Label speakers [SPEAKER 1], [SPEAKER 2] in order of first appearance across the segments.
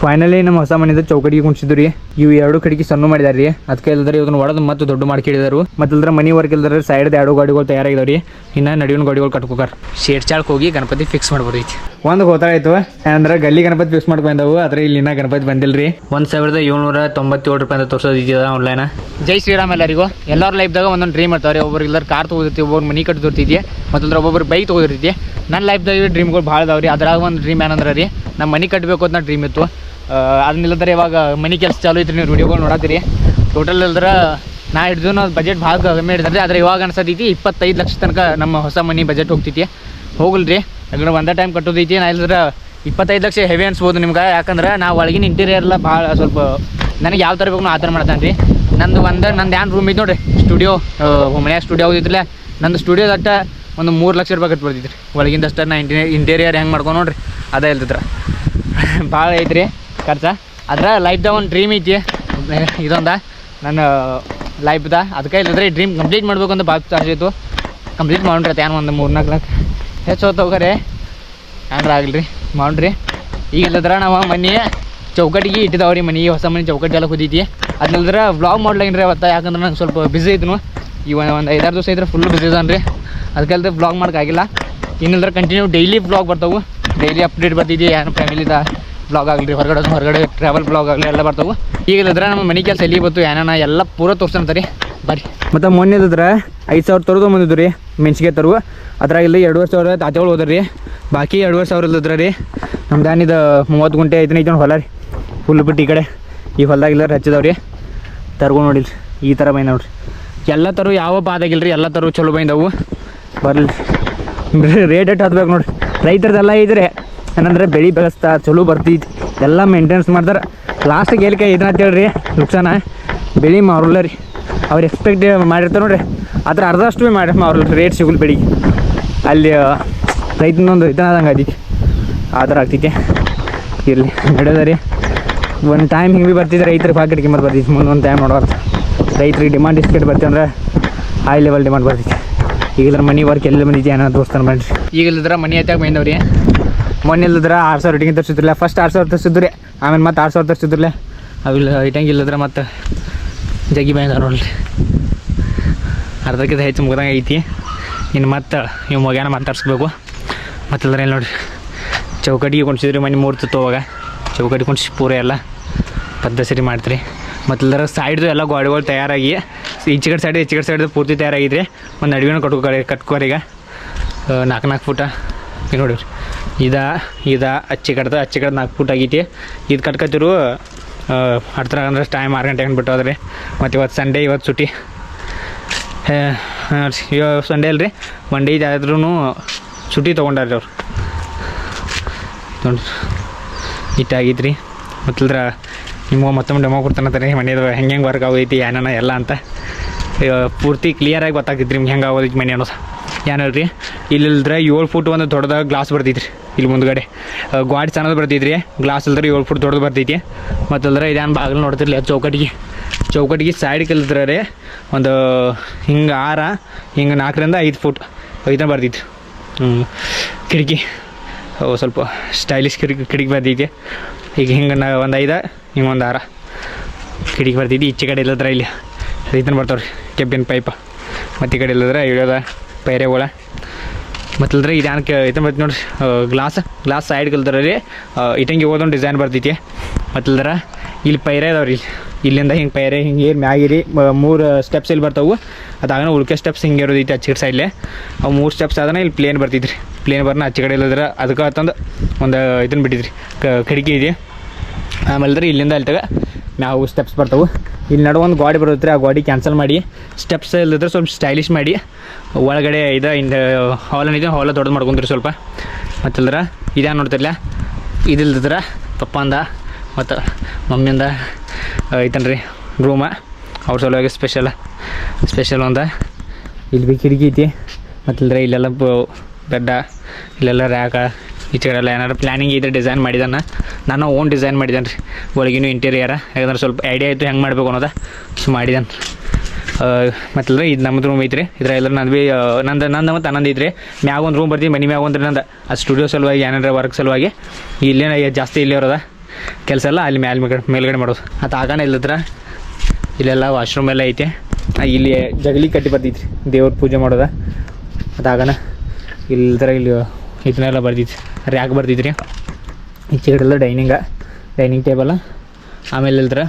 [SPEAKER 1] Finally ನಮ್ಮ ಹೊಸ ಮನೆಯಿಂದ ಚೌಕಟಿಗೆ ಕುಣಿಸಿದ್ರು ರೀ. ಇವು ಎರಡು ಕಡೆಗೆ ಸಣ್ಣ ಮಾಡಿದಾರೆ ರೀ. ಅದಕ್ಕೆ ಇಲ್ಲದ್ರೆ ಇವನ್ನ ಒಳದು ಮತ್ತೆ ದೊಡ್ಡ ಮಾಡ್ಕಿಡಿದಾರು ಮತ್ತೆ ಇಲ್ದ್ರೆ ಮನಿ ವರ್ಕ್ ಇಲ್ದ್ರೆ ಸೈಡ್ ಎರಡು ಗಾಡಿಗಳು ತಯಾರಾಗಿದಾವ್ ರೀ. ಇನ್ನು ನಡುವಿನ ಗಾಡಿಗಳು ಕಟ್ಕೋಕಾರ. ಶೇಡ್ ಚಾಳಕ್ ಹೋಗಿ ಗಣಪತಿ ಫಿಕ್ಸ್ ಮಾಡ್ಬೋದೈತಿ. ಒಂದು ಗೊತ್ತಾಯ್ತು ಅಂದ್ರೆ ಗಲ್ಲಿ ಗಣಪತಿ ಫಿಕ್ಸ್ ಮಾಡ್ಕೊಂಡವು ಆದ್ರೆ ಇಲ್ಲಿ ಇನ್ನ ಗಣಪತಿ ಬಂದಿಲ್ಲ ರೀ. ಒಂದು ಸಾವಿರದ ಏಳ್ನೂರ ತೊಂಬತ್ತೇಳು ರೂಪಾಯಿ ಅಂತ ತೋರ್ಸೋದಿದ್ದ ಆನ್ಲೈನ್ ಜೈ ಶ್ರೀರಾಮ್ ಎಲ್ಲರಿಗೂ. ಎಲ್ಲರ ಲೈಫ್ದಾಗ ಒಂದೊಂದು ಡ್ರೀಮ್ ಇರ್ತಾವೆ ಒಬ್ಬರು ಇಲ್ಲಾರ ಕಾರ್ ತೊಗೋದಿರ್ತೀವಿ ಒಬ್ಬರು ಮನಿ ಕಟ್ಟದಿರ್ತಿದ್ದೆ ಮತ್ತಂದ್ರೆ ಒಬ್ಬೊಬ್ರು ಬೈಕ್ ತೊಗೋದಿರ್ತಿ ನನ್ನ ಲೈಫ್ದಾಗ ಡ್ರೀಮ್ಗಳು ಭಾಳ ಬಹಳ ರೀ. ಅದ್ರಾಗ ಒಂದು ಡ್ರೀಮ್ ಏನಂದ್ರೆ ರೀ ನಮ್ಮ ಮನೆ ಕಟ್ಟಬೇಕು ಅಂತ ಡ್ರೀಮ್ ಇತ್ತು. ಅದನ್ನಿಲ್ಲದ್ರೆ ಇವಾಗ ಮನೆ ಕೆಲಸ ಚಾಲು ಐತ್ರಿ ನೀವು ವೀಡಿಯೋಗಳು ನೋಡತ್ತೀರಿ ಟೋಟಲ್ ಇಲ್ದ್ರೆ ನಾ ಹಿಡ್ದು ಬಜೆಟ್ ಭಾಳ ಕಮ್ಮಿ ಹಿಡಿದ್ರಿ ಆದರೆ ಇವಾಗ ಅನ್ಸತೈತಿ ಇಪ್ಪತ್ತೈದು ಲಕ್ಷ ತನಕ ನಮ್ಮ ಹೊಸ ಮನೆ ಬಜೆಟ್ ಹೋಗ್ತೈತಿ. ಹೋಗಲ್ರಿ. ಯಾಕಂದ್ರೆ ಒಂದೇ ಟೈಮ್ ಕಟ್ಟೋದೈತಿ. ನಾ ಇಲ್ದ್ರೆ ಇಪ್ಪತ್ತೈದು ಲಕ್ಷ ಹೆವಿ ಅನ್ಸ್ಬೋದು ನಿಮ್ಗೆ. ಯಾಕಂದ್ರೆ ನಾವು ಒಳಗಿನ ಇಂಟೀರಿಯರ್ ಎಲ್ಲ ಭಾಳ ಸ್ವಲ್ಪ ನನಗೆ ಯಾವ ಥರ ಬೇಕು ನಾ ಆ ಥರ ಮಾಡ್ತಾನೆ ರೀ. ನಂದು ಒಂದು, ನಂದು ಏನು ರೂಮ್ ಇತ್ತು ನೋಡಿರಿ. ಸ್ಟುಡಿಯೋ ಮನ್ಯಾಗ ಸ್ಟುಡಿಯೋ ಹೋಗಿದ್ರಲ್ಲ ನಂದು ಸ್ಟುಡಿಯೋ ತಟ್ಟ ಒಂದು ಮೂರು ಲಕ್ಷ ರೂಪಾಯಿ ಕಟ್ಟಿ ಬರ್ತಿದ್ರಿ ಒಳಗಿಂದಷ್ಟೇ ನಾ ಇಂಟೀರಿಯರ್ ಇಂಟೀರಿಯರ್ ಹೆಂಗೆ ಮಾಡ್ಕೊಂಡು ನೋಡ್ರಿ. ಅದೇ ಇಲ್ದಿದ್ರೆ. ಭಾಳ ಐತ್ರಿ. ಖರ್ಚ ಆದ್ರೆ ಲೈಫ್ದಾಗ ಒಂದು ಡ್ರೀಮ್ ಐತಿ ಇದೊಂದ. ನನ್ನ ಲೈಫ್ದ ಅದಕ್ಕೆ ಇಲ್ಲದ್ರೆ ಡ್ರೀಮ್ ಕಂಪ್ಲೀಟ್ ಮಾಡಬೇಕು ಅಂತ ಭಾಳ ಚಾರ್ಜ್ ಕಂಪ್ಲೀಟ್ ಮಾಡ್ರಿ ಏನು ಒಂದು ಮೂರು ನಾಲ್ಕು ಲಕ್ಷ ಹೆಚ್ಚು ಹೊತ್ತು ಏನಾರ ಆಗಲ್ರಿ ಮಾಡ್ರಿ. ಈಗ ಇಲ್ಲದ್ರೆ ನಾವು ಮನೆ ಚೌಕಟ್ಟಿಗೆ ಇಟ್ಟಿದಾವ್ರಿ ಮನೆ, ಹೊಸ ಮನೆ ಚೌಕಟ್ಟಿ ಎಲ್ಲ ಕುದೀತಿ. ಅದ್ನಲ್ದ್ರ ವ್ಲಾಗ್ ಮಾಡ್ಲಾಗಿನ್ರಿ ಅವತ್ತ, ಯಾಕಂದ್ರೆ ನಂಗೆ ಸ್ವಲ್ಪ ಬಿಸಿ ಇದ್ನು. ಈ ಒಂದು ಐದಾರು ದಿವಸ ಇದ್ರೆ ಫುಲ್ ಬಿಸಿ ರೀ ಅದಕ್ಕೆ ಅಲ್ಲದೆ ವ್ಲಾಗ್ ಮಾಡೋಕ್ಕಾಗಿಲ್ಲ ಇನ್ನಿಲ್ಲದ್ರೆ ಕಂಟಿನ್ಯೂ ಡೈಲಿ ವ್ಲಾಗ್ ಬರ್ತಾವೆ. ಡೈಲಿ ಅಪ್ಡೇಟ್ ಬರ್ತಿದ್ದೆ ಏನು ಫ್ಯಾಮಿಲಿದ ಬ್ಲಾಗ್ ಆಗಲಿ, ಹೊರಗಡೆ ಹೊರಗಡೆ ಟ್ರಾವೆಲ್ ಬ್ಲಾಗ್ ಆಗಲಿ ಎಲ್ಲ ಬರ್ತಾವೆ ಈಗ ಇಲ್ಲದ್ರೆ ನಮ್ಮ ಮನೆ ಕೆಲಸ ಎಲ್ಲಿ ಬತ್ತು, ಏನಾನ, ಎಲ್ಲ ಪೂರ ರೀ ಬರ್ರಿ. ಮತ್ತು ಮೊನ್ನೆ ಇದ್ರೆ ಐದು ಸಾವಿರ ತರೋದು ಬಂದಿದ್ದು ರೀ ಮೆಣಸಿಗೆ ತರುವ ಅದ್ರಾಗ ಇಲ್ಲಿ ಎರಡುವರೆ ಸಾವಿರ ತಾಜಾಗಳು ಹೋದ್ರಿ ಬಾಕಿ ಎರಡುವರೆ ಸಾವಿರ ಇಲ್ಲದ್ರ ರೀ, ನಮ್ದು ದಾನಿದ ಮೂವತ್ತು ಗುಂಟೆ ಐದನೇ ಐದು ಹೊಲ ರೀ. ಫುಲ್ ಬಿಟ್ಟು ಈ ಕಡೆ, ಈ ಹೊಲ್ದಾಗ ಇಲ್ಲರ ಹಚ್ಚಿದವ್ರಿ ತರ್ಗೊ ನೋಡಿಲ್ರಿ ಈ ಥರ ಬೈ ನೋಡ್ರಿ. ಎಲ್ಲ ಥರ ಯಾವ ಬಾದಾಗಿಲ್ಲ ರೀ ಎಲ್ಲ ಥರ ಚಲೋ ಬೈಂದವು ಬರ್ಲಿ. ರೇಟ್ ಎಟ್ ಹತ್ಬೇಕು ನೋಡ್ರಿ. ರೈತರದೆಲ್ಲ ಇದ್ರೆ ಏನಂದ್ರೆ ಬೆಳೆ ಬೆಳೆಸ್ತಾ, ಚಲೋ ಬರ್ತೈತಿ ಎಲ್ಲ ಮೇಂಟೆನೆನ್ಸ್ ಮಾಡ್ತಾರೆ. ಲಾಸ್ಟಿಗೆ ಏಲ್ಕೆ ಇದನ್ನ ಹೇಳ್ರಿ, ನುಕ್ಸಾನ. ಬೆಳೆ ಮಾರಲ್ಲ ರೀ. ಅವ್ರು ಎಕ್ಸ್ಪೆಕ್ಟ್ ಮಾಡಿರ್ತಾರೆ ನೋಡ್ರಿ. ಅದ್ರ ಅರ್ಧಷ್ಟು ಭೀ ಮಾಡಿ ಮಾರಲ್ಲ ರೇಟ್ ಸಿಗಲ್ ಬೆಳಿಗ್ಗೆ ಅಲ್ಲಿ ರೈತನೊಂದು ಇದನ್ನದಂಗೆ ಅದಕ್ಕೆ ಆ ಥರ ಆಗ್ತೈತಿ ಇರಲಿ, ನಡೆಯೋದ ರೀ. ಒಂದು ಟೈಮ್ ಹಿಂಗೆ ಭೀ ಬರ್ತಿದ್ರೆ ರೈತರಿಗೆ ಪಾಕೆಟ್ ಕಿಮ್ಮತ್ ಬರ್ತೈತಿ ಮುಂದೆ ಒಂದು ಟೈಮ್ ನೋಡೋದು ರೈತರಿಗೆ ಡಿಮಾಂಡ್ ಇಸ್ಕೆಟ್ ಬರ್ತೀವಿ ಅಂದ್ರೆ ಹೈ ಲೆವೆಲ್ ಡಿಮಾಂಡ್ ಬರ್ತೈತಿ ಈಗಿದ್ರ ಮನಿ ವರ್ಕ್ ಎಲ್ಲಿ ಬಂದಿದ್ದೆ ಏನೋ ದೋಸ್ತನ ಮಾಡಿರಿ. ಈಗ ಮನೆ ಐತಾಗ ಬಂದವ್ರಿ. ಮೊನ್ನೆ ಇಲ್ಲದ್ರ ಆರು ಸಾವಿರ ಇಟ್ಟಿಗೆ ತರಿಸಿದ್ರಲ್ಲ ಫಸ್ಟ್ ಆರು ಸಾವಿರ ತರಿಸಿದ್ರಿ ಆಮೇಲೆ ಮತ್ತೆ ಆರು ಸಾವಿರ ತರಿಸಿದ್ರಲ್ಲ. ಅವಿಲ್ಲ ಇಟ್ಟಂಗೆ ಇಲ್ಲದ್ರೆ ಮತ್ತೆ ಜಗ್ಗಿ ಬಂದ ನೋಡ್ರಿ. ಅರ್ಧಕ್ಕಿಂತ ಹೆಚ್ಚು ಮುಗ್ದಂಗೆ ಐತಿ. ಇನ್ನು ಮತ್ತೆ ನೀವು ಮಗ್ಯಾನ ಮಾತಾಡ್ಸ್ಬೇಕು. ಇಲ್ಲದ್ರೆ ಏನು ನೋಡಿರಿ. ಚೌಕಟ್ಟಿಗೆ ಕುಣಿಸಿದ್ರಿ ಮನೆ ಮೂರ್ತಿ ತೋವಾಗ ಚೌಕಟ್ಟಿ ಕುಣಿಸಿ ಪೂರ ಎಲ್ಲ ಪದ್ಧತಿ ಮಾಡ್ತೀರಿ. ಮತ್ತಿಲ್ಲದ್ರ ಸೈಡ್ದು ಎಲ್ಲ ಗೋಡೆಗಳು ತಯಾರಾಗಿ ಈಚೆ ಕಡೆ ಸೈಡ್ ಈಚೆ ಕಡೆ ಸೈಡ್ ಪೂರ್ತಿ ತಯಾರಾಗಿದ್ರಿ. ಒಂದು ಅಡುಗೆನೂ ಕಟ್ಕೋ ಈಗ. ನಾಲ್ಕು ನಾಲ್ಕು ಫುಟ. ಈಗ ನೋಡಿರಿ. ಇದ ಇದ, ಅಚ್ಚಿ ಕಡ್ದ, ಅಚ್ಚಿ ಕಡ್ದು ನಾಲ್ಕು ಫುಟ್ ಆಗೈತಿ. ಇದು ಕಟ್ಕೊತಿರು ಹತ್ರ ಅಂದ್ರೆ ಟೈಮ್ ಆರು ಗಂಟೆ ಅಂದ್ಬಿಟ್ಟು ಹೋದ್ರಿ. ಮತ್ತು ಇವತ್ತು ಸಂಡೇ ಇವತ್ತು ಸುಟಿ. ಇವತ್ತು ಸಂಡೇ ಅಲ್ರಿ. ಒನ್ ಡೇ ಇದಾದ್ರೂ ಸುಟಿ ತೊಗೊಂಡಾರ್ರಿ ಅವ್ರು. ನೋಡ್ರಿ. ಇಟ್ಟಾಗಿದ್ರಿ. ಮತ್ತಿಲ್ದ್ರ ನಿಮ್ಗೆ ಮತ್ತೊಮ್ಮೆ ಡೆಮೋ ಕೊಡ್ತಾನಂತಾರೆ ಮನೆಯದು ಹೆಂಗೆ ಹೆಂಗೆ ವರ್ಕ್ ಆಗೈತಿ, ಏನೇನೋ ಎಲ್ಲ ಅಂತ. ಪೂರ್ತಿ ಕ್ಲಿಯರಾಗಿ ಗೊತ್ತಾಗ್ತೈತಿ ನಿಮ್ಗೆ ಹೆಂಗೆ ಆಗೋದೈತಿ ಮನೆ ಅನ್ನೋದು. ಏನಲ್ರಿ ಇಲ್ಲಿಲ್ದ್ರೆ ಏಳು ಫುಟ್ ಒಂದು ದೊಡ್ಡದಾಗ ಗ್ಲಾಸ್ ಬರ್ತೈತ್ರಿ ಇಲ್ಲಿ ಮುಂದ್ಗಡೆ. ಗಾಡಿ ಸಣ್ಣದು ಬರ್ತೈತ್ರಿ ಗ್ಲಾಸ್ ಇಲ್ದ್ರೆ ಏಳು ಫುಟ್ ದೊಡ್ಡದು ಬರ್ತೈತಿ ಮತ್ತಲ್ದ್ರೆ ಇದೇನು ಬಾಗಿಲು ನೋಡ್ತಿರ್ಲಿ ಚೌಕಟ್ಟಿಗೆ ಚೌಕಟ್ಟಿಗೆ ಸೈಡ್ ಕಲ್ದ್ರೆ ರೀ, ಒಂದು ಹಿಂಗೆ ಆರ, ಹಿಂಗೆ ನಾಲ್ಕರಿಂದ ಐದು ಫುಟ್ ಐದನ ಬರ್ತೈತಿ ಹ್ಞೂ ಕಿಟಕಿ. ಸ್ವಲ್ಪ ಸ್ಟೈಲಿಶ್ ಕಿಟಕಿ ಕಿಟಕಿ ಬರ್ತೈತಿ ಈಗ ಹಿಂಗೆ ನಾ, ಒಂದು ಐದ, ಹಿಂಗೆ ಒಂದು ಆರ. ಕಿಟಕಿ ಬರ್ತೈತಿ ಈಚೆ ಕಡೆ ಇಲ್ಲದ್ರೆ ಇಲ್ಲಿ. ರೈತನ ಬರ್ತಾವ್ರಿ, ಕೆಬ್ಬಿನ ಪೈಪ ಮತ್ತು ಈ ಕಡೆ ಇಲ್ಲದ್ರೆ ಇಳಿಯೋದ ಪೈರೆಗಳ ಮತ್ತಲ್ದ್ರೆ ಇದು ಕೆ ಇದು ಬರ್ತಿ ನೋಡಿ ಗ್ಲಾಸ್ ಗ್ಲಾಸ್ ಸೈಡ್ ಕಲ್ದ್ರ ಇಟಂಗಿ ಓದೊಂದು ಡಿಸೈನ್ ಬರ್ತೈತಿ ಮತ್ತಲ್ದ್ರ ಇಲ್ಲಿ ಪೈರೆ ಅದಾವ್ರಿ. ಇಲ್ಲಿ ಇಲ್ಲಿಂದ ಹಿಂಗೆ ಪೈರೆ, ಹಿಂಗೆ ಮ್ಯಾಗಿರಿ ಮೂರು ಸ್ಟೆಪ್ಸ್ ಇಲ್ಲಿ ಬರ್ತಾವು. ಅದಾಗನ ಉಳ್ಕೆ ಸ್ಟೆಪ್ಸ್ ಹಿಂಗೆ ಇರೋದೈತಿ ಆಚೆ ಕಡೆ ಸೈಡ್ಲೆ ಅವು ಮೂರು ಸ್ಟೆಪ್ಸ್ ಆದನ ಇಲ್ಲಿ ಪ್ಲೇನ್ ಬರ್ತೈತ್ರಿ ಪ್ಲೇನ್ ಬರ್ನ ಅಚ್ಚ ಕಡೆ ಇಲ್ಲದ್ರೆ ಅದಕ್ಕೆ ಅಂತಂದು ಒಂದು ಇದನ್ನ ಬಿಟ್ಟಿದ್ರಿ, ಕ- ಕಿಟಕಿ ಇದೆ. ಆಮೇಲೆ ಇಲ್ಲಿಂದ ಅಲ್ಲಿ ತಗ ನಾವು ಸ್ಟೆಪ್ಸ್ ಬರ್ತಾವೆ. ಇಲ್ಲಿ ನಡುವ ಒಂದು ಗಾಡಿ ಬರುತ್ತೆ ಆ ಗಾಡಿ ಕ್ಯಾನ್ಸಲ್ ಮಾಡಿ ಸ್ಟೆಪ್ಸ್ ಇಲ್ಲದ್ರೆ ಸ್ವಲ್ಪ ಸ್ಟೈಲಿಶ್ ಮಾಡಿ, ಒಳಗಡೆ ಇದು ಇಂದ ಏನಿದೆ ಹಾಲ ದೊಡ್ಡದು ಮಾಡ್ಕೊಂತೀರಿ ಸ್ವಲ್ಪ. ಮತ್ತಲ್ದ್ರ ಇದೇ ನೋಡ್ತಿರ್ಲ? ಪಪ್ಪ ಪಪ್ಪಂದ, ಮತ್ತು ಮಮ್ಮಿಂದ ಐತನ್ರಿ ರೂಮ ಅವ್ರ ಸಲುವಾಗಿ ಸ್ಪೆಷಲ್ ಸ್ಪೆಷಲ್ ಒಂದು. ಇಲ್ಲಿ ಬಿ ಕಿಟಕಿ ಐತಿ ಮತ್ತಿಲ್ದ್ರೆ ಇಲ್ಲೆಲ್ಲ ಬೆಡ್ಡ, ಇಲ್ಲೆಲ್ಲ ರ್ಯಾಕ ಕಡೆ ಎಲ್ಲ ಏನಾರು ಪ್ಲ್ಯಾನಿಂಗ್ ಇದ್ರೆ ಡಿಸೈನ್ ಮಾಡಿದಾನ. ನಾನು ಓನ್ ಡಿಸೈನ್ ಮಾಡಿದ್ದಾನೆ ರೀ. ಒಳಗಿನ ಇಂಟೀರಿಯರ ಯಾಕಂದ್ರೆ ಸ್ವಲ್ಪ ಐಡಿಯಾ ಇತ್ತು ಹೆಂಗೆ ಮಾಡಬೇಕು ಅನ್ನೋದ ಸೊ ಮಾಡಿದಾನೆ. ಮತ್ತಲ್ರಿ ಇದು ನಮ್ಮದು ರೂಮ್ ಐತ್ರಿ. ಇದ್ರ ಎಲ್ಲರೂ ನಂದು ಭೀ ನಂದು ನಂದು ಮತ್ತು ಅನ್ನೊಂದು ಐತ್ರಿ. ಮ್ಯಾಗ ಒಂದು ರೂಮ್ ಬರ್ತೀವಿ ಮನೆ ಮ್ಯಾಗ ಒಂದ್ರೆ ನಂದು. ಆ ಸ್ಟುಡಿಯೋ ಸಲುವಾಗಿ, ಏನಾರ ವರ್ಕ್ ಸಲುವಾಗಿ ಇಲ್ಲೇನ ಜಾಸ್ತಿ ಇಲ್ಲೇ ಇರೋದ. ಕೆಲಸ ಎಲ್ಲ ಅಲ್ಲಿ ಮ್ಯಾಲೆ ಮೇಲ್ಗಡೆ ಮೇಲ್ಗಡೆ ಮಾಡೋದು. ಅದು ಆಗಾನ ಇಲ್ಲದ್ರ ಇಲ್ಲೆಲ್ಲ ವಾಶ್ರೂಮ್ ಎಲ್ಲ ಐತೆ. ಇಲ್ಲಿ ಜಗಲಿ ಕಟ್ಟಿ ಬರ್ತೈತ್ರಿ ದೇವ್ರ ಪೂಜೆ ಮಾಡೋದ. ಅದಾಗನ ಇಲ್ದ್ರ ಇಲ್ಲಿ ಇದನ್ನೆಲ್ಲ ಬರ್ದಿತ್ತು ರ್ಯಾಕ್ ಬರ್ದಿದ್ರಿ? ಈಚೆ ಕಡೆ ಎಲ್ಲ ಡೈನಿಂಗ, ಡೈನಿಂಗ್ ಟೇಬಲ್, ಆಮೇಲೆ ಇಲ್ದ್ರ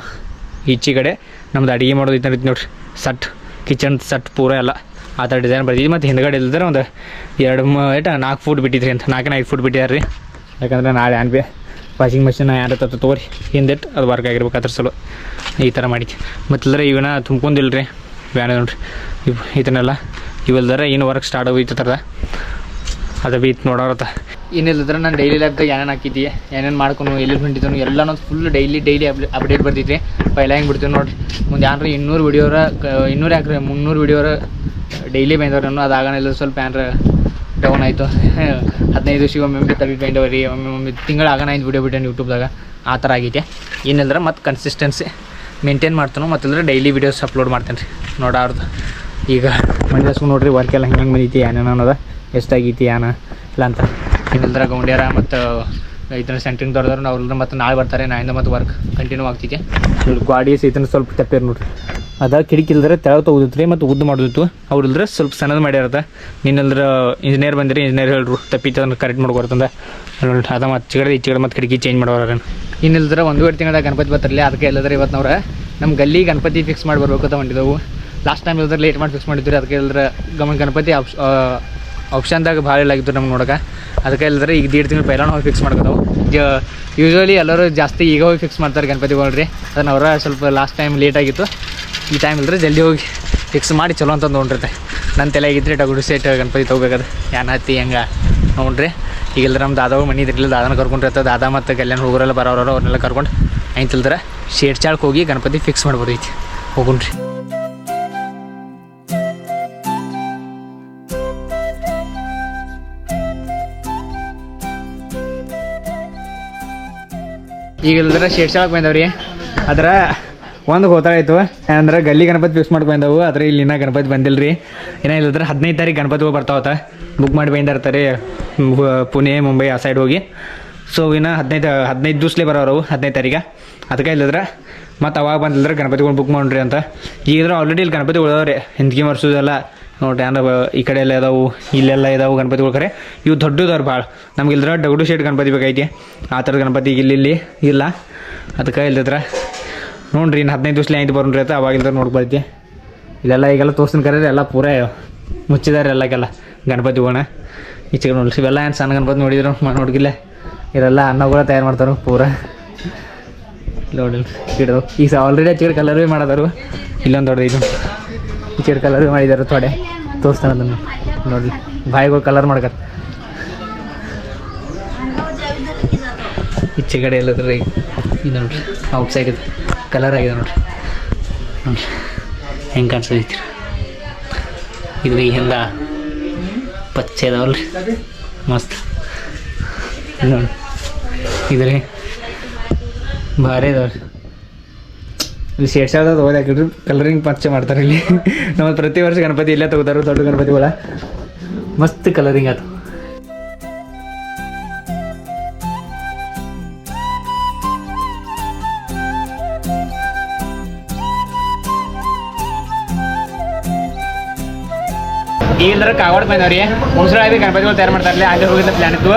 [SPEAKER 1] ಈಚೆ ಕಡೆ ನಮ್ದು ಅಡುಗೆ ಮಾಡೋದು ನೋಡ್ರಿ, ಸಟ್, ಕಿಚನ್ ಸಟ್ ಪೂರ ಎಲ್ಲ. ಆ ಥರ ಡಿಸೈನ್ ಬರ್ತಿದ್ವಿ ಮತ್ತು ಹಿಂದ್ಗಡೆ ಇಲ್ದ್ರೆ ಒಂದು ಎರಡು ಏಟ, ನಾಲ್ಕು ಫೂಟ್ ಬಿಟ್ಟಿದ್ರಿ ಅಂತ ನಾಲ್ಕನ ಐದು ಫೂಟ್ ಬಿಟ್ಟಿದ್ದಾರೆ ರೀ ಯಾಕಂದ್ರೆ ನಾಳೆ ಏನು ಭೀ ವಾಷಿಂಗ್ ಮಷಿನ್ ಯಾರ ತತ್ತು ತೊಗೊರಿ. ಹಿಂದಿಟ್ಟು ಅದು ವರ್ಕ್ ಆಗಿರ್ಬೇಕು ಅದ್ರ ಸಲು ಈ ಥರ ಮಾಡಿದ್ವಿ ಮತ್ತಿಲ್ಲದ್ರೆ ಇವನ್ನ ತುಂಬ್ಕೊಂಡಿಲ್ಲ ರೀ ಬ್ಯಾನ ನೋಡ್ರಿ. ಇವು ಇದನ್ನೆಲ್ಲ ಇವಲ್ದಾರೆ ಏನು ವರ್ಕ್ ಸ್ಟಾರ್ಟ್ ಆಗೋಯ್ತು ಥರದ. ಅದು ಬಿ ನೋಡೋರತ್ತ ಏನಿಲ್ಲದ್ರೆ ನಾನು ಡೈಲಿ ಲೈಫ್ದಾಗ ಏನೇನು ಹಾಕಿದ್ದೆ, ಏನೇನು ಮಾಡ್ಕೊಂಡು ಎಲ್ಲಿ ಹೊಂಟಿದ್ದನು ಎಲ್ಲನೂ ಫುಲ್ ಡೈಲಿ ಡೈಲಿ ಅಪ್ಡೇಟ್ ಬರ್ತಿದ್ರಿ ಪೈಲ ಹೆಂಗೆ ಬಿಡ್ತೀವಿ ನೋಡಿ ಮುಂದೆ ಏನಾರ ಇನ್ನೂರು ವಿಡಿಯೋರ ಇನ್ನೂರು ಯಾಕ್ರಿ ಮುನ್ನೂರು ವಿಡಿಯೋರ ಡೈಲಿ ಬೈದವ್ರು ಅದು ಆಗೋಣ ಸ್ವಲ್ಪ ಏನಾರ ಡೌನ್ ಆಯಿತು. ಹದಿನೈದು ದಿವಸ ಒಮ್ಮೆ ತಲೆ ಬೈಂದವ ರೀ. ಒಮ್ಮೆ ಒಮ್ಮೆ ತಿಂಗಳು ಆಗೋಣ ಐದು ವಿಡಿಯೋ ಬಿಟ್ಟೇನೆ ಯೂಟ್ಯೂಬ್ದಾಗ ಆ ಥರ ಆಗೈತೆ. ಏನಿಲ್ಲದ್ರೆ ಮತ್ತು ಕನ್ಸಿಸ್ಟೆನ್ಸಿ ಮೇಂಟೈನ್ ಮಾಡ್ತಾನು. ಮತ್ತಿಲ್ಲದ್ರೆ ಡೈಲಿ ವೀಡಿಯೋಸ್ ಅಪ್ಲೋಡ್ ಮಾಡ್ತೇನೆ ರೀ. ನೋಡಾರ್ದು ಈಗ ಮನೆ ನೋಡ್ರಿ ವರ್ಕೆಲ್ಲ ಹೆಂಗೆ ಹೆಂಗೆ ಬಂದೈತಿ, ಏನೇನು ಅನ್ನೋದು. ಎಷ್ಟಾಗೈತಿ ಏನ ಇಲ್ಲ ಅಂತ. ಇನ್ನಿಲ್ದ್ರ ಗೌಂಡ್ಯಾರ ಮತ್ತು ಇದನ್ನ ಸೆಂಟ್ರಿಂಗ್ ದೊಡ್ಡದವ್ರು ಅವ್ರ ಮತ್ತು ನಾಳೆ ಬರ್ತಾರೆ. ನಾಯಿಂದ ಮತ್ತು ವರ್ಕ್ ಕಂಟಿನ್ಯೂ ಆಗ್ತೈತಿ ಇಲ್ಲಿ ಗಾಡಿ ಸಹಿತ ಸ್ವಲ್ಪ ತೆಪ್ಪೇರು ನೋಡ್ರಿ. ಅದ ಕಿಟಕಿ ಇಲ್ದ್ರೆ ತೆಳಗ್ ರೀ ಮತ್ತು ಉದ್ದು ಮಾಡೋದಿತ್ತು. ಅವ್ರು ಇಲ್ದ್ರೆ ಸ್ವಲ್ಪ ಸಣ್ಣದು ಮಾಡ್ಯಾರದ ನಿನ್ನಲ್ದ್ರ ಇಂಜಿನಿಯರ್ ಬಂದಿರಿ ಇಂಜಿನಿಯರ್ ಹೇಳ್ರು ತಪ್ಪಿತ್ತು ಅದನ್ನು ಕರೆಕ್ಟ್ ಮಾಡ್ಕೊರ್ತಂದ ಅದ ಮತ್ತು ಚಿಗಡೆ ಈ ಚಿಗಡೆ ಮತ್ತು ಕಿಟಕಿ ಚೇಂಜ್ ಮಾಡೋರ ಇನ್ನಿಲ್ದ್ರೆ ಒಂದೂವರೆ ತಿಂಗಳ ಗಣಪತಿ ಬರ್ತಾರಲ್ಲ ಅದಕ್ಕೆ ಇಲ್ಲದ್ರೆ ಇವತ್ತು ನಾವ್ರ ನಮ್ಮ ಗಲ್ಲಿ ಗಣಪತಿ ಫಿಕ್ಸ್ ಮಾಡಿ ಬರ್ಬೇಕು ಅಂತ ಹೊಂಟಿದ್ದೆವು ಲಾಸ್ಟ್ ಟೈಮ್ ಇಲ್ದ್ರೆ ಲೇಟ್ ಮಾಡಿ ಫಿಕ್ಸ್ ಮಾಡಿದ್ರು ಅದಕ್ಕೆ ಇಲ್ದ್ರೆ ಗಮನ ಗಣಪತಿ ಆಪ್ಷನ್ದಾಗ ಭಾಳ ಆಗಿತ್ತು ನಮ್ಗೆ ನೋಡೋಕೆ. ಅದಕ್ಕೆ ಇಲ್ಲದ್ರೆ ಈಗ ದೀಡ್ ತಿಂಗಳು ಪೈಲಾನ ಹೋಗಿ ಫಿಕ್ಸ್ ಮಾಡ್ಕೋತಾವೆ. ಯೂಶ್ವಲಿ ಎಲ್ಲರೂ ಜಾಸ್ತಿ ಈಗ ಹೋಗಿ ಫಿಕ್ಸ್ ಮಾಡ್ತಾರೆ ಗಣಪತಿಗಳು ರೀ ಅದನ್ನ ಅವರ ಸ್ವಲ್ಪ ಲಾಸ್ಟ್ ಟೈಮ್ ಲೇಟ್ ಆಗಿತ್ತು. ಈ ಟೈಮ್ ಇಲ್ಲದ್ರೆ ಜಲ್ದಿ ಹೋಗಿ ಫಿಕ್ಸ್ ಮಾಡಿ ಚಲೋ ಅಂತ ನೋಡಿರ್ತೆ ನನ್ನ ತಲೆ ಆಗಿದ್ರೆ ಟಗುಡು ಸೇಟ್ ಗಣಪತಿ ತೊಗೋಬೇಕಾದ್ರೆ. ಯಾನ್ ಹತ್ತಿ ಹೆಂಗೆ? ನೋಡ್ರಿ. ಈಗ ಇಲ್ದ್ರೆ ನಮ್ಮ ದಾದಾವು ಮನೆ ಇದ್ರಿಲ್ಲ, ದಾದಾನ ಕರ್ಕೊಂಡಿರ್ತದೆ ದಾದಾ ಮತ್ತು ಕಲ್ಯಾಣ ಹುಡುಗರೆಲ್ಲ ಬರೋರು ಅವ್ರನ್ನೆಲ್ಲ ಕರ್ಕೊಂಡು ಐತಿಲ್ದ್ರೆ ಶೇಡ್ ಚಾಳ್ಗೆ ಹೋಗಿ ಗಣಪತಿ ಫಿಕ್ಸ್ ಮಾಡ್ಬೋದೈತಿ. ಹೋಗುಣ್ರಿ. ಈಗ ಇಲ್ದ್ರ ಶೇಡ್ಶಾಳಕ್ಕೆ ಬಂದವ್ರಿ. ಅದ್ರ ಒಂದು ಗೊತ್ತಾಯ್ತು ಅಂದ್ರೆ ಗಲ್ಲಿ ಗಣಪತಿ ಫಿಕ್ಸ್ ಮಾಡ್ಕೊ ಬಂದವು. ಆದ್ರೆ ಇಲ್ಲಿ ಇನ್ನೂ ಗಣಪತಿ ಬಂದಿಲ್ಲ ರೀ ಏನೋ ಇಲ್ಲದ್ರೆ ಹದಿನೈದು ತಾರೀಕು ಗಣಪತಿಗಳು ಬರ್ತಾವತ್ತ. ಬುಕ್ ಮಾಡಿ ಬಂದಿರ್ತಾರೆ ಪುಣೆ, ಮುಂಬೈ ಆ ಸೈಡ್ ಹೋಗಿ. ಸೊ ಇನ್ನು ಹದಿನೈದು ಹದಿನೈದು ದಿವ್ಸಲೇ ಬರೋರು ಹದಿನೈದು ತಾರೀಕು ಅದಕ್ಕೆ ಇಲ್ಲದ್ರೆ ಮತ್ತು ಅವಾಗ ಬಂದಿಲ್ಲದ್ರೆ ಗಣಪತಿಗಳು ಬುಕ್ ಮಾಡ್ರಿ ಅಂತ. ಈಗಿದ್ರೆ ಆಲ್ರೆಡಿ ಇಲ್ಲಿ ಗಣಪತಿ ಉಳಿದವ್ರಿ. ಹಿಂದಿಗೆ ವರ್ಷದೆಲ್ಲ ನೋಡ್ರಿ ಅಂದ್ರೆ ಈ ಕಡೆ ಎಲ್ಲ ಇದಾವೆ, ಇಲ್ಲೆಲ್ಲ ಇದಾವೆ ಗಣಪತಿಗಳು ಖರೆ ಇವು ದೊಡ್ಡದವ್ರು ಭಾಳ ನಮ್ಗೆ ಇಲ್ದ್ರ ಡಗಡು ಶೇಟ್ ಗಣಪತಿ ಬೇಕೈತಿ ಆ ಥರದ ಗಣಪತಿ ಇಲ್ಲಿ ಇಲ್ಲಿ ಇಲ್ಲ. ಅದಕ್ಕೆ ಇಲ್ದಿದ್ರ ನೋಡ್ರಿ ಇನ್ನು ಹದಿನೈದು ದಿವ್ಸಲಿ ಆಯ್ತು ಬರೋಣ್ರಿ ಆಯ್ತು ಅವಾಗ ಇಲ್ದ್ರ ನೋಡ್ಬರ್ತಿ ಇಲ್ಲೆಲ್ಲ ಈಗೆಲ್ಲ ತೋರ್ಸ್ತೀನಿ ಕರೆ ಎಲ್ಲ ಪೂರ ಮುಚ್ಚಿದಾರೆ ಎಲ್ಲಕ್ಕೆಲ್ಲ ಗಣಪತಿಗಳನ್ನ ಈಚೆಗೆ ನೋಡಿ ಇವೆಲ್ಲ ಏನು ಸಣ್ಣ ಗಣಪತಿ ನೋಡಿದ್ರು ನೋಡ್ಗಿಲ್ಲ. ಇದೆಲ್ಲ ಅನ್ನಗಳು ತಯಾರು ಮಾಡ್ತಾರೆ ಪೂರ. ನೋಡಿ ಗಿಡವು ಈಗ ಆಲ್ರೆಡಿ ಹಚ್ಚಿಗೆ ಕಲರ್ ಮಾಡಿದಾರು ಇಲ್ಲೊಂದು ದೊಡ್ಡದು ಈ ಕಲರ್ ಮಾಡಿದಾರೆ ಥೋಡೆ ತೋರಿಸ್ತಾನೆ ಅದನ್ನು. ನೋಡಿ, ಬಾಯಿಗಳು ಕಲರ್ ಮಾಡ್ಕತ್ತ ಈಚೆ ಕಡೆ ರೀ ಇದು ನೋಡ್ರಿ ಔಟ್ ಸೈಡ್ ಕಲರ್ ಆಗಿದೆ ನೋಡ್ರಿ. ನೋಡ್ರಿ, ಹೆಂಗೆ ಕಾಣಿಸ್ತೈತಿ ಇದು ಈ ಹಿಂದ ಪಚ್ಚೆ ಅದಾವಲ್ರಿ. ಮಸ್ತ್. ನೋಡಿ ಇದ್ರಿ ಭಾರಿ ಅದಾವ್ರಿ. ಶೇಷಾದ ಹೋದಾಕಿಡ್ರಿ ಕಲರಿಂಗ್ ಪಚ್ಚೆ ಮಾಡ್ತಾರೆ ಇಲ್ಲಿ. ನಮ್ಮ ಪ್ರತಿ ವರ್ಷ ಗಣಪತಿ ಇಲ್ಲೇ ತಗೋತಾರ ದೊಡ್ಡ ಗಣಪತಿ ಒಳ ಮಸ್ತ್ ಕಲರಿಂಗ್ ಅದು. ಇಲ್ಲರ ಕಾಗವಾಡ ಬಂದವ್ರಿ. ಮುನ್ಸರಾಳಿ ಗಣಪತಿಗಳು ತಯಾರು ಮಾಡ್ತಾರಲ್ಲ ಅಲ್ಲಿ ಹೋಗಿದ್ದ ಪ್ಲಾನ್ ಇತ್ತು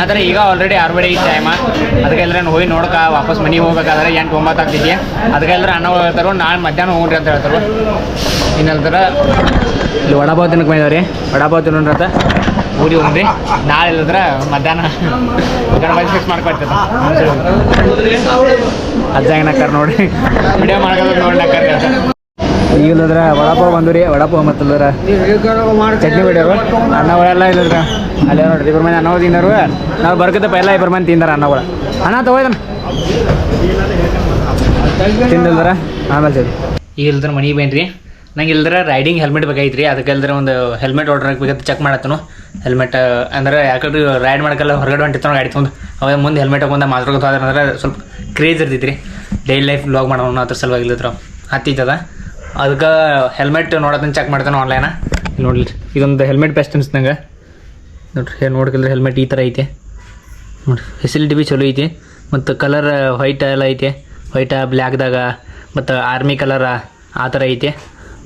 [SPEAKER 1] ಆದರೆ ಈಗ ಆಲ್ರೆಡಿ ಆರ್ಬೇಡಿ ಟೈಮ ಅದಕ್ಕೆ ಎಲ್ಲರ ಹೋಗಿ ನೋಡಕ, ವಾಪಸ್ ಮನೆಗೆ ಹೋಗ್ಬೇಕಾದ್ರೆ ಎಂಟು ಒಂಬತ್ತು ಆಗ್ತೈತಿ ಅದಕ್ಕೆ ಅನ್ನ ಅಣ್ಣ ಹೇಳ್ತಾರೋ, ನಾಳೆ ಮಧ್ಯಾಹ್ನ ಹೋಗ್ರಿ ಅಂತ ಹೇಳ್ತಾರೋ. ಹೇಳ್ತಾರೆ ಇಲ್ಲಿ ವಡಾಪಾವ್ ತಿನ್ನಕ್ಕೆ ಬಂದವ್ರಿ ವಡಾಪಾವ್ ತಿನ್ನೋಣ್ರಿ ಅಂತ. ಊರಿಗೆ ಹೋಗ್ರಿ. ನಾಳೆ ಇಲ್ಲದ್ರೆ ಮಧ್ಯಾಹ್ನ ಗಣಪತಿ ಫಿಕ್ಸ್ ಮಾಡ್ಕೊಡ್ತದ ಅಜ್ಜಾಗ ಏನಕ್ಕಾರ ನೋಡಿ ವಿಡಿಯೋ ಮಾಡ್ಕೋದು ನೋಡಿ ನಕ್ಕಾರ ಈಗಲದ್ರ ವಡಪ ಬಂದ್ರಿ, ವಡಪಾವ್ ಮತ್ತಲ್ಲದ್ರ ಚಟ್ನಿ ಬಿಡ್ಯಾವ ಅನ್ನಗಳೆಲ್ಲ ಇಲ್ಲದ್ರ. ಅಲ್ಲೇ ನೋಡ್ರಿ ಇಬ್ಬರು ಮಂದಿ ಅನ್ನವ ತಿಂದರು ನಾವು ಬರ್ಕತ್ತ ಪೈಲ ಇಬ್ಬರು ಮಂದಿ ತಿಂದಾರ ಅನ್ನಗಳು ಅನ್ನ ತಗೋಯ್ದನ ಆಮೇಲೆ ಸರಿ ಈಗ ಇಲ್ದ್ರ ಮನೆಗೆ ಬೇನ್ರಿ. ನಂಗೆ ಇಲ್ದ್ರ ರೈಡಿಂಗ್ ಹೆಲ್ಮೆಟ್ ಬೇಕಾಗಿತ್ರಿ ಅದಕ್ಕೆ ಇಲ್ದ್ರ ಒಂದು ಹೆಲ್ಮೆಟ್ ಆರ್ಡರ್ ಹಾಕ್ಬೇಕಂತ ಚೆಕ್ ಮಾಡತ್ತನು. ಹೆಲ್ಮೆಟ್ ಅಂದ್ರೆ ಯಾಕಂದ್ರೆ ರೈಡ್ ಮಾಡಕ್ಕಲ್ಲ ಹೊರಗಡೆ ಹೊಂಟಿತ್ತು ಗಾಡಿ ತೊಗೊಂಡು ಅವಾಗ ಮುಂದೆ ಹೆಲ್ಮೆಟ್ ಹಾಕೊಂಡ ಮಾತಾಡ್ಕೊತ ಅಂದ್ರೆ ಸ್ವಲ್ಪ ಕ್ರೇಜ್ ಇರ್ತೈತಿ ರೀ ಡೈಲಿ ಲೈಫ್ ಬ್ಲಾಗ್ ಮಾಡೋಣ ಅದ್ರ ಸಲುವಾಗಿ ಇಲ್ಲದ್ರ ಹತ್ತಿತ್ತದ ಅದಕ್ಕೆ ಹೆಲ್ಮೆಟ್ ನೋಡೋದನ್ನ ಚೆಕ್ ಮಾಡ್ತಾನೆ ಆನ್ಲೈನ ನೋಡ್ಲಿ ಇದೊಂದು ಹೆಲ್ಮೆಟ್ ಬೆಸ್ಟ್ ಅನ್ಸ್ತಂಗೆ ನೋಡ್ರಿ ನೋಡ್ಕಲ್ರಿ ಹೆಲ್ಮೆಟ್ ಈ ಥರ ಐತೆ. ನೋಡ್ರಿ ಫೆಸಿಲಿಟಿ ಭೀ ಚಲೋ ಐತಿ. ಮತ್ತು ಕಲರ್ ವೈಟ್ ಎಲ್ಲ ಐತೆ. ವೈಟ ಬ್ಲ್ಯಾಕ್ದಾಗ ಮತ್ತು ಆರ್ಮಿ ಕಲರ ಆ ಥರ ಐತೆ.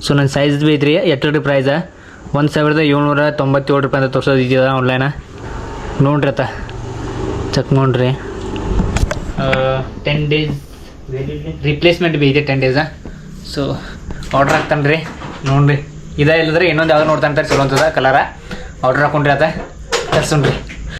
[SPEAKER 1] ಸೊ ನನ್ನ ಸೈಜ್ ಭೀ ಐತ್ರಿ ಎಷ್ಟು ಪ್ರೈಸ ಒಂದು ಸಾವಿರದ ಏಳ್ನೂರ ತೊಂಬತ್ತೇಳು ರೂಪಾಯಿ ಅಂತ ತೋರ್ಸೋದು ಇದೆಯಾ ಆನ್ಲೈನ ನೋಡ್ರಿ ಅತ್ತ. ಚೆಕ್ ನೋಡ್ರಿ ಟೆನ್ ಡೇಸ್ ರಿಪ್ಲೇಸ್ಮೆಂಟ್ ಭೀ ಐತೆ ಟೆನ್ ಡೇಸ ಸೊ ಆರ್ಡ್ರ್ ಹಾಕ್ತಾನೆ ರೀ ನೋಡ್ರಿ. ಇದೇ ಇಲ್ಲದ್ರೆ ಇನ್ನೊಂದು ಯಾವುದೋ ನೋಡ್ತಾನೆ ಚಲೋ ಅಂತದ ಕಲರ ಆರ್ಡ್ರ್ ಹಾಕೊಂಡ್ರಿ ಅದ. ತರ್ಸೋಣ್ರಿ.